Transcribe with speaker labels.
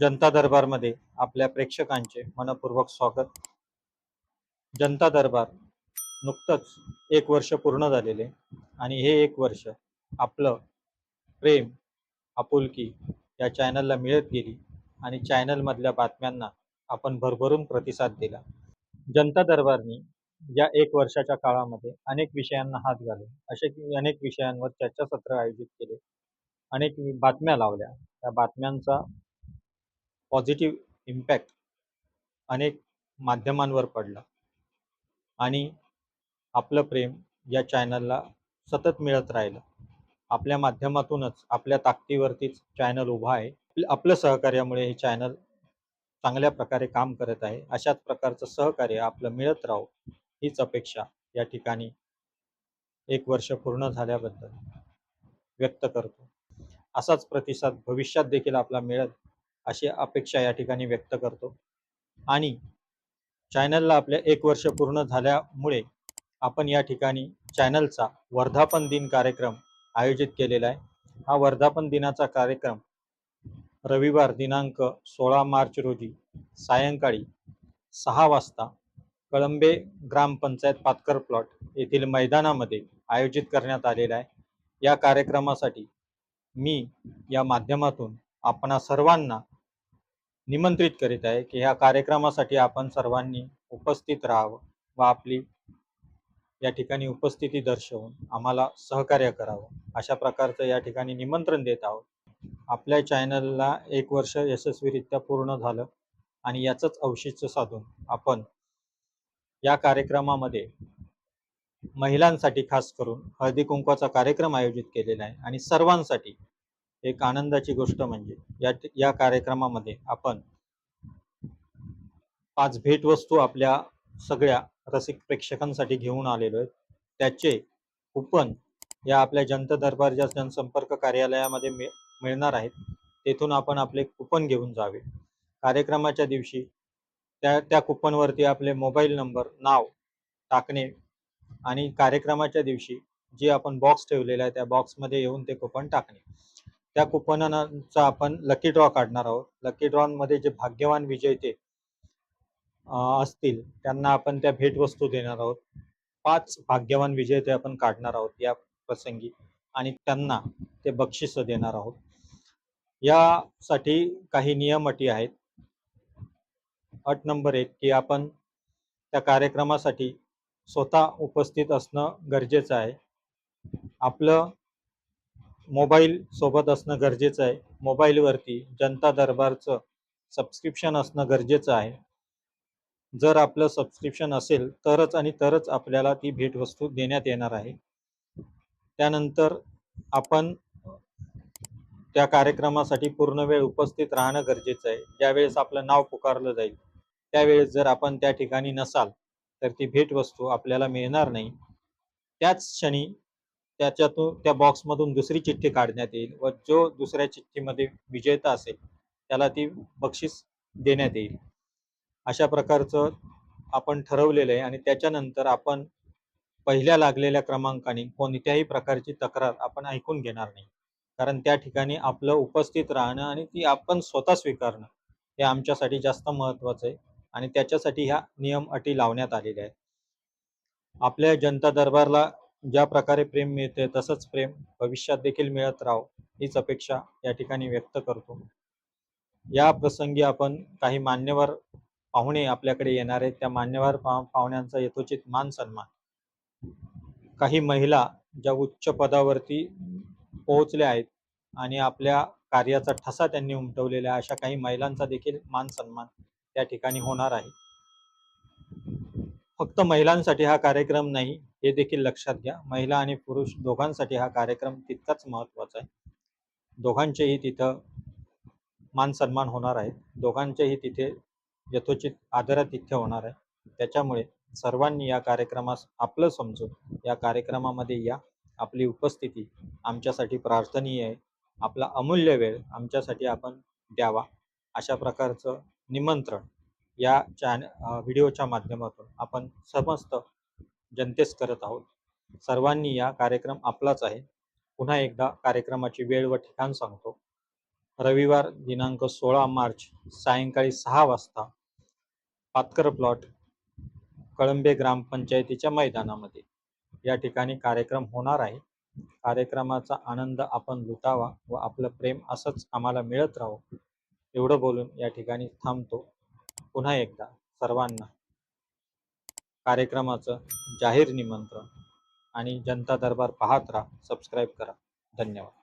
Speaker 1: जनता दरबारमध्ये आपल्या प्रेक्षकांचे मनपूर्वक स्वागत. जनता दरबार नुकतंच एक वर्ष पूर्ण झालेले आणि हे एक वर्ष आपलं प्रेम आपुलकी या चॅनलला मिळत गेली आणि चॅनलमधल्या बातम्यांना आपण भरभरून प्रतिसाद दिला. जनता दरबारनी या एक वर्षाच्या काळामध्ये अनेक विषयांना हात घालून असे की अनेक विषयांवर चर्चासत्र आयोजित केले. अनेक बातम्या लावल्या. त्या बातम्यांचा पॉझिटिव्ह इम्पॅक्ट अनेक माध्यमांवर पडला. आणि आपलं प्रेम या चॅनलला सतत मिळत राहिलं. आपल्या माध्यमातूनच आपल्या ताकदीवरतीच चॅनल उभा आहे. आपलं सहकार्यामुळे हे चॅनल चांगल्या प्रकारे काम करत आहे. अशाच प्रकारचं सहकार्य आपलं मिळत राहो हीच अपेक्षा या ठिकाणी एक वर्ष पूर्ण झाल्याबद्दल व्यक्त करतो. असाच प्रतिसाद भविष्यात देखील आपला मिळत अशी अपेक्षा या ठिकाणी व्यक्त करतो. आणि चॅनलला आपल्या एक वर्ष पूर्ण झाल्यामुळे आपण या ठिकाणी चॅनलचा वर्धापन दिन कार्यक्रम आयोजित केलेला आहे. हा वर्धापन दिनाचा कार्यक्रम रविवार दिनांक सोळा मार्च रोजी सायंकाळी सहा वाजता कळंबे ग्रामपंचायत पातकर प्लॉट येथील मैदानामध्ये आयोजित करण्यात आलेला आहे. या कार्यक्रमासाठी मी या माध्यमातून आपणा सर्वांना निमंत्रित करीत आहे की ह्या कार्यक्रमासाठी आपण सर्वांनी उपस्थित राहावं व आपली या ठिकाणी उपस्थिती दर्शवून आम्हाला सहकार्य करावं. अशा प्रकारचं या ठिकाणी निमंत्रण देत आहोत. आपल्या चॅनलला एक वर्ष यशस्वीरित्या पूर्ण झालं आणि याचंच औचित्य साधून आपण या कार्यक्रमामध्ये महिलांसाठी खास करून हळदी कुंकवाचा कार्यक्रम आयोजित केलेला आहे आणि सर्वांसाठी एक आनंदाची गोष्ट म्हणजे या या कार्यक्रमामध्ये आपण पाच भेटवस्तू आपल्या सगळ्या रसिक प्रेक्षकांसाठी घेऊन आलेलो आहेत. त्याचे कुपन या आपल्या जनता दरबारच्या जनसंपर्क कार्यालयामध्ये मिळणार आहेत. तेथून आपण आपले कुपन घेऊन जावे. कार्यक्रमाच्या दिवशी त्या त्या कुपनवरती आपले मोबाईल नंबर नाव टाकणे आणि कार्यक्रमाच्या दिवशी जे आपण बॉक्स ठेवलेला आहे त्या बॉक्समध्ये येऊन ते कुपन टाकणे. त्या कुपनांचा आपण लकी ड्रॉ काढणार आहोत. लकी ड्रॉमध्ये जे भाग्यवान विजेते असतील त्यांना आपण त्या भेटवस्तू देणार आहोत. पाच भाग्यवान विजेते आपण काढणार आहोत या प्रसंगी आणि त्यांना ते बक्षीस देणार आहोत. यासाठी काही नियम अटी आहेत. अट नंबर एक की आपण त्या कार्यक्रमासाठी स्वतः उपस्थित असणं गरजेचं आहे. आपलं मोबाईल सोबत असणं गरजेचं आहे. मोबाईलवरती जनता दरबारचं सबस्क्रिप्शन असणं गरजेचं आहे. जर आपलं सबस्क्रिप्शन असेल तरच आणि तरच आपल्याला ती भेटवस्तू देण्यात येणार आहे. त्यानंतर आपण त्या कार्यक्रमासाठी पूर्ण वेळ उपस्थित राहणं गरजेचं आहे. ज्यावेळेस आपलं नाव पुकारलं जाईल त्यावेळेस जर आपण त्या ठिकाणी नसाल तर ती भेटवस्तू आपल्याला मिळणार नाही. त्याच क्षणी त्याच्यातून त्या बॉक्समधून दुसरी चिठ्ठी काढण्यात येईल व जो दुसऱ्या चिठ्ठीमध्ये विजेता असेल त्याला ती बक्षीस देण्यात येईल. अशा प्रकारचं आपण ठरवलेलं आहे आणि त्याच्यानंतर आपण पहिल्या लागलेल्या क्रमांकाने कोणत्याही प्रकारची तक्रार आपण ऐकून घेणार नाही. कारण त्या ठिकाणी आपलं उपस्थित राहणं आणि ती आपण स्वतः स्वीकारणं हे आमच्यासाठी जास्त महत्त्वाचं आहे आणि त्याच्यासाठी ह्या नियम अटी लावण्यात आलेल्या आहेत. आपल्या जनता दरबारला ज्या प्रकारे प्रेम मिळते तसंच प्रेम भविष्यात देखील मिळत राहो हीच अपेक्षा या ठिकाणी व्यक्त करतो. या प्रसंगी आपण काही मान्यवर पाहुणे आपल्याकडे येणार आहेत. त्या मान्यवर पा पाहुण्यांचा यथोचित मान सन्मान. काही महिला ज्या उच्च पदावरती पोहोचल्या आहेत आणि आपल्या कार्याचा ठसा त्यांनी उमटवलेला आहे अशा काही महिलांचा देखील मान सन्मान त्या ठिकाणी होणार आहे. फक्त महिलांसाठी हा कार्यक्रम नाही हे देखील लक्षात घ्या. महिला आणि पुरुष दोघांसाठी हा कार्यक्रम तितकाच महत्त्वाचा आहे. दोघांचेही तिथं मान सन्मान होणार आहे दोघांचेही तिथे यथोचित आदरातिथ्य होणार आहे. त्याच्यामुळे सर्वांनी या कार्यक्रमास आपलं समजून या कार्यक्रमामध्ये या. आपली उपस्थिती आमच्यासाठी प्रार्थनीय आहे. आपला अमूल्य वेळ आमच्यासाठी आपण द्यावा. अशा प्रकारचं निमंत्रण या चॅन व्हिडिओच्या माध्यमातून आपण समस्त जनतेस करत आहोत. सर्वांनी या कार्यक्रम आपलाच आहे. पुन्हा एकदा कार्यक्रमाची वेळ व ठिकाण सांगतो. रविवार दिनांक सोळा मार्च सायंकाळी सहा वाजता पातकर प्लॉट कळंबे ग्रामपंचायतीच्या मैदानामध्ये. या ठिकाणी कार्यक्रम होणार आहे. कार्यक्रमाचा आनंद आपण लुटावा व आपलं प्रेम असंच आम्हाला मिळत राहो. एवढं बोलून या ठिकाणी थांबतो. पुन्हा एकदा सर्वांना कार्यक्रमाचं जाहीर निमंत्रण. आणि जनता दरबार पाहत राहा. सबस्क्राईब करा. धन्यवाद.